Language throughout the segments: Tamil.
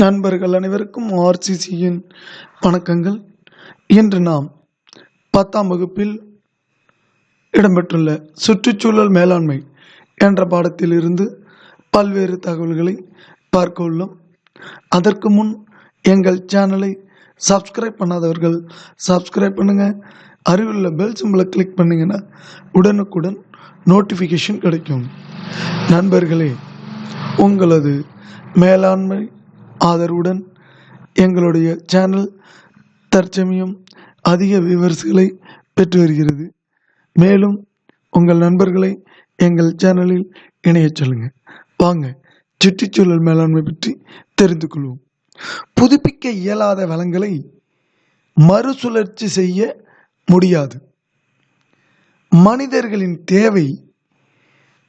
நண்பர்கள் அனைவருக்கும் ஆர்சிசியின் வணக்கங்கள். இன்று நாம் பத்தாம் வகுப்பில் இடம்பெற்றுள்ள சுற்றுச்சூழல் மேலாண்மை என்ற பாடத்திலிருந்து பல்வேறு தகவல்களை பார்க்க உள்ளோம். அதற்கு முன் எங்கள் சேனலை சப்ஸ்கிரைப் பண்ணாதவர்கள் சப்ஸ்கிரைப் பண்ணுங்க. அருகிலுள்ள பெல் சிம்பிளை கிளிக் பண்ணிங்கன்னா உடனுக்குடன் நோட்டிஃபிகேஷன் கிடைக்கும். நண்பர்களே உங்களது மேலாண்மை ஆதரவுடன் எங்களுடைய சேனல் தற்சமயம் அதிக வியூவர்ஸ்களை பெற்று வருகிறது. மேலும் உங்கள் நண்பர்களை எங்கள் சேனலில் இணையச் சொல்லுங்கள். வாங்க சுற்றுச்சூழல் மேலாண்மை பற்றி தெரிந்து கொள்வோம். புதுப்பிக்க இயலாத வளங்களை மறுசுழற்சி செய்ய முடியாது. மனிதர்களின் தேவை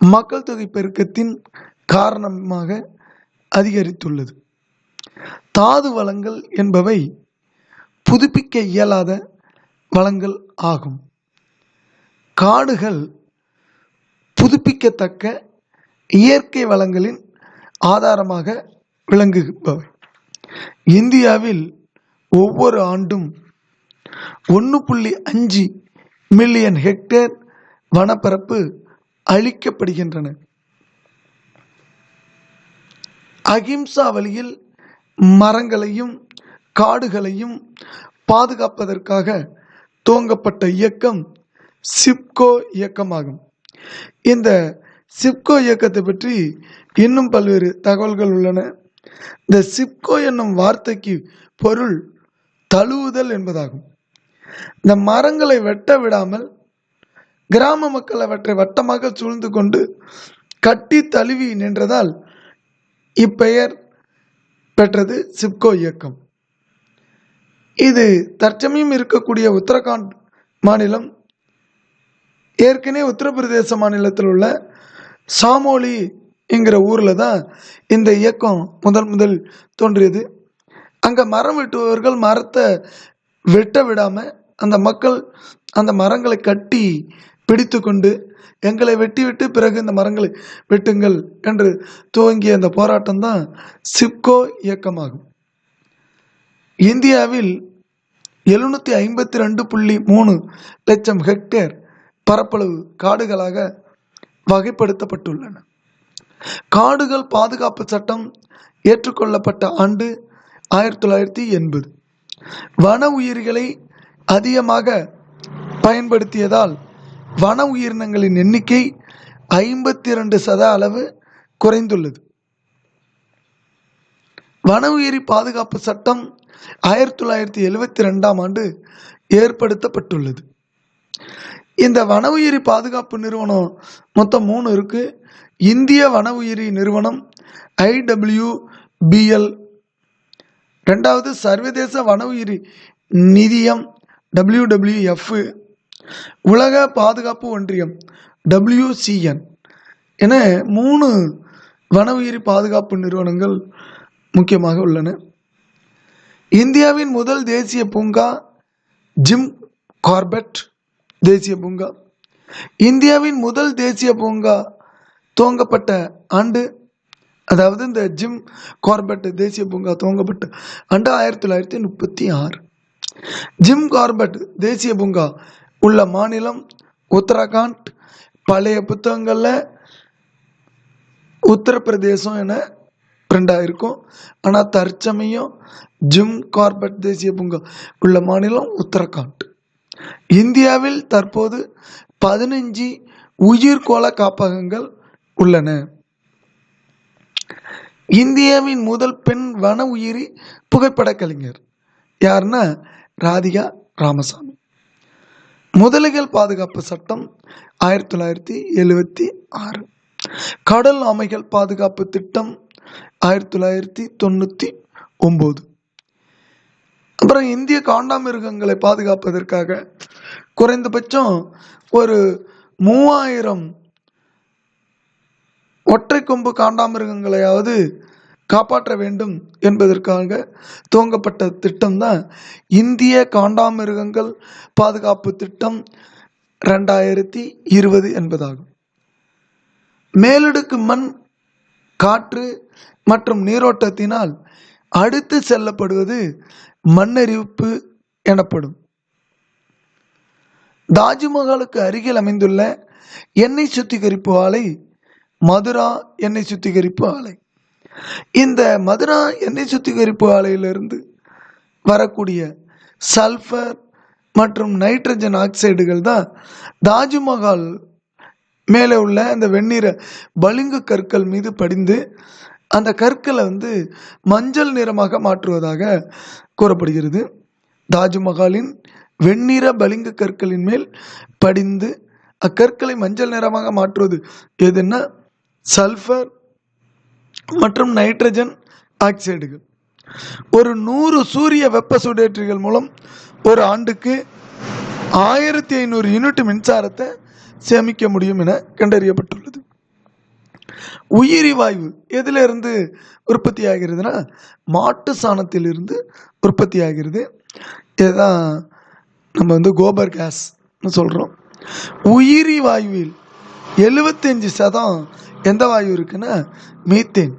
மக்கள் தொகை பெருக்கத்தின் காரணமாக அதிகரித்துள்ளது. தாது வளங்கள் என்பவை புதுப்பிக்க இயலாத வளங்கள் ஆகும். காடுகள் புதுப்பிக்கத்தக்க இயற்கை வளங்களின் ஆதாரமாக விளங்குபவை இந்தியாவில் ஒவ்வொரு ஆண்டும் ஒன்று புள்ளி அஞ்சு மில்லியன் ஹெக்டேர் வனப்பரப்பு அழிக்கப்படுகின்றன. அகிம்சா வழியில் மரங்களையும் காடுகளையும் பாதுகாப்பதற்காக துவங்கப்பட்ட இயக்கம் சிப்கோ இயக்கமாகும். இந்த சிப்கோ இயக்கத்தை பற்றி இன்னும் பல்வேறு தகவல்கள் உள்ளன. இந்த சிப்கோ என்னும் வார்த்தைக்கு பொருள் தழுவுதல் என்பதாகும். இந்த மரங்களை வெட்ட விடாமல் கிராம மக்கள் அவற்றை வட்டமாக சூழ்ந்து கொண்டு கட்டி தழுவி நின்றதால் இப்பெயர் பெற்றது சிப்கோ இயக்கம். இது தற்சமயம் இருக்கக்கூடிய உத்தரகாண்ட் மாநிலம் ஏற்கனவே உத்தரப்பிரதேச மாநிலத்தில் உள்ள சாமோலி என்கிற ஊரில் தான் இந்த இயக்கம் முதல் முதல் தோன்றியது. அங்கே மரம் வெட்டுபவர்கள் மரத்தை வெட்ட விடாமல் அந்த மக்கள் அந்த மரங்களை கட்டி பிடித்து கொண்டு எங்களை வெட்டிவிட்டு பிறகு இந்த மரங்களை வெட்டுங்கள் என்று துவங்கிய அந்த போராட்டம் தான் சிப்கோ இயக்கமாகும். இந்தியாவில் எழுநூற்றி ஐம்பத்தி ரெண்டு புள்ளி மூணு லட்சம் ஹெக்டேர் பரப்பளவு காடுகளாக வகைப்படுத்தப்பட்டுள்ளன. காடுகள் பாதுகாப்பு சட்டம் ஏற்றுக்கொள்ளப்பட்ட ஆண்டு ஆயிரத்தி தொள்ளாயிரத்தி எண்பது. வன உயிரிகளை அதிகமாக பயன்படுத்தியதால் வன உயிரினங்களின் எண்ணிக்கை ஐம்பத்தி இரண்டு சத அளவு குறைந்துள்ளது. வன உயிரி பாதுகாப்பு சட்டம் ஆயிரத்தி தொள்ளாயிரத்தி எழுவத்தி ரெண்டாம் ஆண்டு ஏற்படுத்தப்பட்டுள்ளது. இந்த வன உயிரி பாதுகாப்பு நிறுவனம் மொத்தம் மூணு இருக்கு. இந்திய வன உயிரி நிறுவனம் ஐடபிள்யூபிஎல். ரெண்டாவது சர்வதேச வன உயிரி நிதியம் டபிள்யூடபிள்யூஎஃப். உலக பாதுகாப்பு ஒன்றியம் டபிள்யூசிஎன் என மூணு வன உயிரி பாதுகாப்பு நிறுவனங்கள் முக்கியமாக உள்ளன. இந்தியாவின் முதல் தேசிய பூங்கா ஜிம் கார்பெட் தேசிய பூங்கா. இந்தியாவின் முதல் தேசிய பூங்கா துவங்கப்பட்ட ஆண்டு அதாவது இந்த ஜிம் கார்பெட் தேசிய பூங்கா துவங்கப்பட்ட ஆண்டு ஆயிரத்தி தொள்ளாயிரத்தி முப்பத்தி ஆறு. ஜிம் கார்பெட் தேசிய பூங்கா உள்ள மாநிலம் உத்தரகாண்ட். பழைய புத்தகங்களில் உத்தரப்பிரதேசம் என பிரிண்டாக இருக்கும் ஆனால் தற்சமயம் ஜிம் கார்பெட் தேசிய பூங்கா உள்ள மாநிலம் உத்தரகாண்ட். இந்தியாவில் தற்போது பதினஞ்சு உயிர்கோள காப்பகங்கள் உள்ளன. இந்தியாவின் முதல் பெண் வன உயிரி புகைப்பட கலைஞர். யாருன்னா ராதிகா ராமசாமி. முதலைகள் பாதுகாப்பு சட்டம் ஆயிரத்தி தொள்ளாயிரத்தி எழுவத்தி ஆறு. கடல் ஆமைகள் பாதுகாப்பு திட்டம் ஆயிரத்தி தொள்ளாயிரத்தி தொண்ணூற்றி ஒம்பது. அப்புறம் இந்திய காண்டாமிருகங்களை பாதுகாப்பதற்காக குறைந்தபட்சம் ஒரு மூவாயிரம் ஒற்றை கொம்பு காண்டாமிருகங்களையாவது காப்பாற்ற வேண்டும் என்பதற்காக துவங்கப்பட்ட திட்டம்தான் இந்திய காண்டாமிருகங்கள் பாதுகாப்பு திட்டம் ரெண்டாயிரத்தி இருபது என்பதாகும். மேலடுக்கு மண் காற்று மற்றும் நீரோட்டத்தினால் அடுத்து செல்லப்படுவது மண்ணெரிப்பு எனப்படும். தாஜ்மஹாலுக்கு அருகில் அமைந்துள்ள எண்ணெய் சுத்திகரிப்பு ஆலை மதுரா எண்ணெய் சுத்திகரிப்பு ஆலை. இந்த மதுரா எண்ணெய் சுத்திகரிப்பு ஆலையிலிருந்து வரக்கூடிய சல்ஃபர் மற்றும் நைட்ரஜன் ஆக்சைடுகள் தான் தாஜ்மஹால் மேலே உள்ள அந்த வெந்நீரை பளிங்கு கற்கள் மீது படிந்து அந்த கற்களை வந்து மஞ்சள் நிறமாக மாற்றுவதாக கூறப்படுகிறது. தாஜ்மஹாலின் வெண்ணிற பளிங்கு கற்களின் மேல் படிந்து அக்கற்களை மஞ்சள் நிறமாக மாற்றுவது எதுன்னா சல்ஃபர் மற்றும் நைட்ரஜன் ஆக்சைடுகள் ஒரு நூறு சூரிய வெப்ப சுடேற்றிகள் மூலம் ஒரு ஆண்டுக்கு ஆயிரத்தி ஐநூறு யூனிட் மின்சாரத்தை சேமிக்க முடியும் என கண்டறியப்பட்டுள்ளது. உயிரி வாயு எதிலிருந்து உற்பத்தி ஆகிறதுனா மாட்டு சாணத்திலிருந்து உற்பத்தி ஆகிறது இதுதான் நம்ம வந்து கோபர் கேஸ்னு சொல்கிறோம் உயிரி வாயுவில் எழுபத்தஞ்சு சதம் எந்த வாயு இருக்குன்னா மீத்தேன்.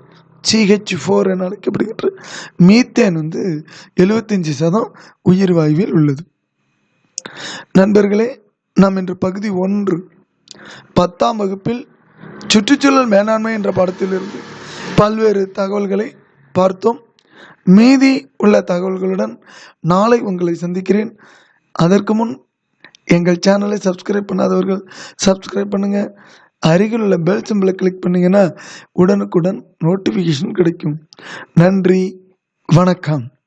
சிஹெச் ஃபோர் என அழைக்கப்படுகின்ற மீத்தேன் வந்து எழுபத்தஞ்சு சதம் உயிர் வாயுவில் உள்ளது. நண்பர்களே நாம் இன்று பகுதி ஒன்று பத்தாம் வகுப்பில் சுற்றுச்சூழல் மேலாண்மை என்ற பாடத்திலிருந்து பல்வேறு தகவல்களை பார்த்தோம். மீதி உள்ள தகவல்களுடன் நாளை உங்களை சந்திக்கிறேன். அதற்கு முன் எங்கள் சேனலை சப்ஸ்கிரைப் பண்ணாதவர்கள் சப்ஸ்கிரைப் பண்ணுங்கள் அருகில் உள்ள பெல் சிம்பிளை கிளிக் பண்ணிங்கன்னா உடனுக்குடன் நோட்டிஃபிகேஷன் கிடைக்கும். நன்றி. வணக்கம்.